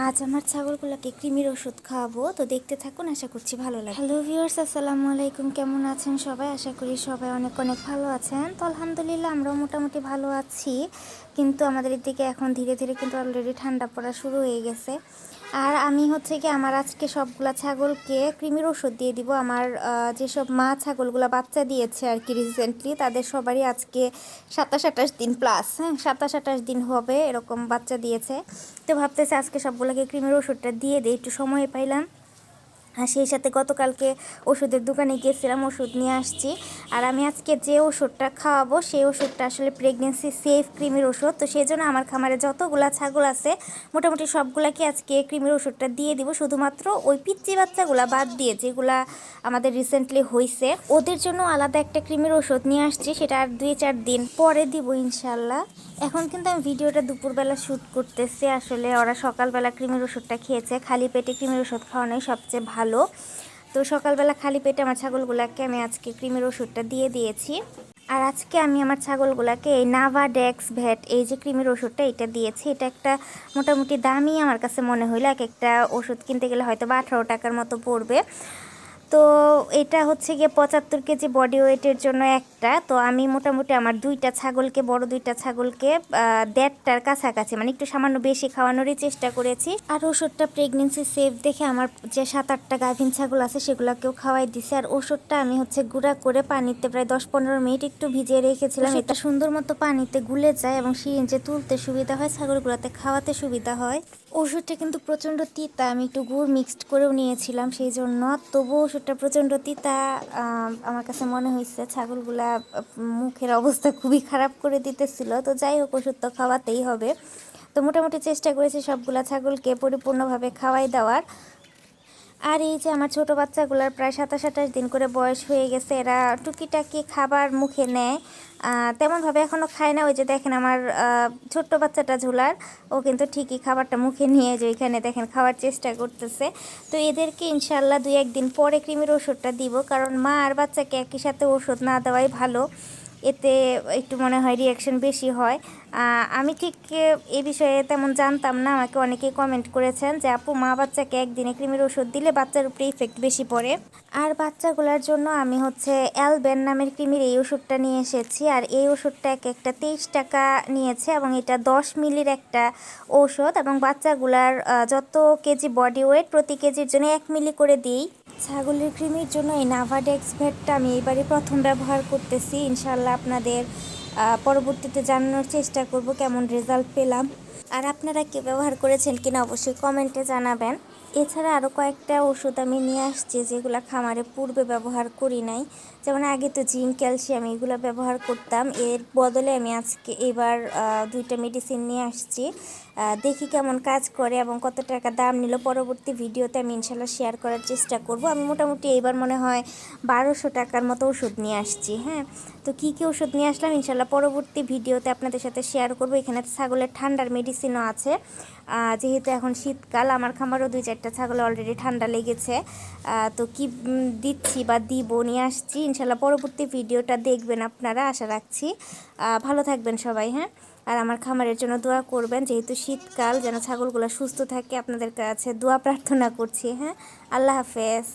আজ আমার ছাগলগুলোকে কৃমির ওষুধ খাওয়াবো, তো দেখতে থাকুন, আশা করছি ভালো লাগে হ্যালো ভিউয়ার্স, আসসালামু আলাইকুম, কেমন আছেন সবাই? আশা করি সবাই অনেক অনেক ভালো আছেন। তো আলহামদুলিল্লাহ আমরাও মোটামুটি ভালো আছি, কিন্তু আমাদের এদিকে এখন ধীরে ধীরে কিন্তু অলরেডি ঠান্ডা পড়া শুরু হয়ে গেছে। আর আমি হচ্ছে কি আমার আজকে সবগুলা ছাগলকে ক্রিমির ওষুধ দিয়ে দিব। আমার যেসব মা ছাগলগুলো বাচ্চা দিয়েছে আর কি রিসেন্টলি তাদের সবারই আজকে সাতাশ আঠাশ দিন প্লাস হ্যাঁ সাতাশ আঠাশ দিন হবে এরকম বাচ্চা দিয়েছে। তো ভাবতেছে আজকে সবগুলোকে কৃমির ওষুধটা দিয়ে দিই, একটু সময় পাইলাম। আর সেই সাথে গতকালকে ওষুধের দোকানে গিয়েছিলাম, ওষুধ নিয়ে আসছি। আর আমি আজকে যে ওষুধটা খাওয়াবো, সেই ওষুধটা আসলে প্রেগনেন্সি সেফ ক্রিমির ওষুধ। তো সেই জন্য আমার খামারে যতগুলা ছাগল আছে, মোটামুটি সবগুলাকে আজকে ক্রিমির ওষুধটা দিয়ে দিব। শুধুমাত্র ওই পিচ্চি বাচ্চাগুলা বাদ দিয়ে যেগুলা আমাদের রিসেন্টলি হয়েছে ওদের জন্য আলাদা একটা ক্রিমির ওষুধ নিয়ে আসছি। সেটা আর দুই চার দিন পরে দিব ইনশাল্লাহ। এখন কিন্তু আমি ভিডিওটা দুপুরবেলা শ্যুট করতেছি। আসলে ওরা সকালবেলা ক্রিমির ওষুধটা খেয়েছে। খালি পেটে ক্রিমের ওষুধ খাওয়ানোই সবচেয়ে ভালো। তো সকালবেলা খালি পেটে আমার ছাগলগুলোকে আমি আজকে ক্রিমের ওষুধটা দিয়ে দিয়েছি। আর আজকে আমি আমার ছাগলগুলোকে এই নাভা ডেক্স ভ্যাট এই যে ক্রিমির ওষুধটা এটা দিয়েছি। এটা একটা মোটামুটি দামি আমার কাছে মনে হইল, এক একটা ওষুধ কিনতে গেলে হয়তো বা আঠারো টাকার মতো পড়বে। তো এটা হচ্ছে গিয়ে পঁচাত্তর কেজি বডি ওয়েটের জন্য একটা। তো আমি মোটামুটি আমার দুইটা ছাগলকে বড় দুইটা ছাগলকে দেড়টার কাছাকাছি মানে একটু সামান্য বেশি খাওয়ানোরই চেষ্টা করেছি। আর ওষুধটা প্রেগনেন্সি সেফ দেখে আমার যে সাত আটটা গাভিন ছাগল আছে সেগুলোকেও খাওয়াই দিছি। আর ওষুধটা আমি হচ্ছে গুঁড়া করে পানিতে প্রায় দশ পনেরো মিনিট একটু ভিজিয়ে রেখেছিলাম। এটা সুন্দর মতো পানিতে গুলে যায় এবং সিরিঞ্জে তুলতে সুবিধা হয় ছাগলগুলোতে খাওয়াতে সুবিধা হয়। ওষুধটা কিন্তু প্রচণ্ড তিতা আমি একটু গুড় মিক্সড করেও নিয়েছিলাম সেই জন্য। তবুও ওষুধটা প্রচণ্ড তিতা আমার কাছে মনে হয়েছে ছাগলগুলা মুখের অবস্থা খুবই খারাপ করে দিতেছিল। তো যাই হোক, ওষুধ তো খাওয়াতেই হবে। তো মোটামুটি চেষ্টা করেছি সবগুলা ছাগলকে পরিপূর্ণভাবে খাওয়াই দেওয়ার। আর এই যে আমার ছোট বাচ্চাগুলোর প্রায় সাতাশ আঠাশ দিন করে বয়স হয়ে গেছে, এরা টুকিটাকি খাবার মুখে নেয়। তেমনভাবে এখনও খায় না। ওই যে দেখেন আমার ছোট্ট বাচ্চাটা ঝোলার, ও কিন্তু ঠিকই খাবারটা মুখে নিয়ে যে ওইখানে দেখেন খাওয়ার চেষ্টা করতেছে। তো এদেরকে ইনশাল্লাহ দুই একদিন পরে কৃমির ওষুধটা দিব, কারণ মা আর বাচ্চাকে একই সাথে ওষুধ না দেওয়াই ভালো। এতে একটু মনে হয় রিয়াকশন বেশি হয়। আমি ঠিক এ বিষয়ে তেমন জানতাম না, আমাকে অনেকেই কমেন্ট করেছেন যে, আপু, মা বাচ্চাকে একদিনে ক্রিমির ওষুধ দিলে বাচ্চার উপরে ইফেক্ট বেশি পড়ে। আর বাচ্চাগুলোর জন্য আমি হচ্ছে অ্যালবেন নামের ক্রিমির এই ওষুধটা নিয়ে এসেছি। আর এই ওষুধটা এক একটা তেইশ টাকা নিয়েছে এবং এটা দশ মিলির একটা ঔষধ এবং বাচ্চাগুলার যত কেজি বডি ওয়েট প্রতি কেজির জন্য এক মিলি করে দিই। ছাগলের ক্রিমের জন্য এই নাভাডেক্স ভ্যাটটা আমি এবারে প্রথম ব্যবহার করতেছি। ইনশাল্লাহ আপনাদের পরবর্তীতে জানানোর চেষ্টা করব কেমন রেজাল্ট পেলাম। আর আপনারা কে ব্যবহার করেছেন কিনা অবশ্যই কমেন্টে জানাবেন। এছাড়া আরও কয়েকটা ওষুধ আমি নিয়ে আসছি যেগুলো খামারে পূর্বে ব্যবহার করি নাই। যেমন আগে তো জিঙ্ক, ক্যালসিয়াম এগুলো ব্যবহার করতাম। এর বদলে আমি আজকে এবার দুইটা মেডিসিন নিয়ে আসছি। দেখি কেমন কাজ করে এবং কত টাকা দাম নিল। পরবর্তী ভিডিওতে আমি ইনশাল্লাহ শেয়ার করার চেষ্টা করব। আমি মোটামুটি এইবার মনে হয় বারোশো টাকার মতো ওষুধ নিয়ে আসছি হ্যাঁ। তো কী কী ওষুধ নিয়ে আসলাম ইনশাল্লাহ পরবর্তী ভিডিওতে আপনাদের সাথে শেয়ার করব। এখানে ছাগলের ঠান্ডার মেডিসিনও আছে। যেহেতু এখন শীতকাল, আমার খামারও দুই চারটা ছাগল অলরেডি ঠান্ডা লেগেছে। তো কি দিচ্ছি বা দিব নিয়ে আসছি, ইনশাল্লাহ পরবর্তী ভিডিওটা দেখবেন আপনারা, আশা রাখছি। ভালো থাকবেন সবাই হ্যাঁ? আর আমার খামারের জন্য দোয়া করবেন, যেহেতু শীতকাল, যেন ছাগলগুলো সুস্থ থাকে, আপনাদের কাছে দোয়া প্রার্থনা করছি হ্যাঁ? আল্লাহ হাফেজ।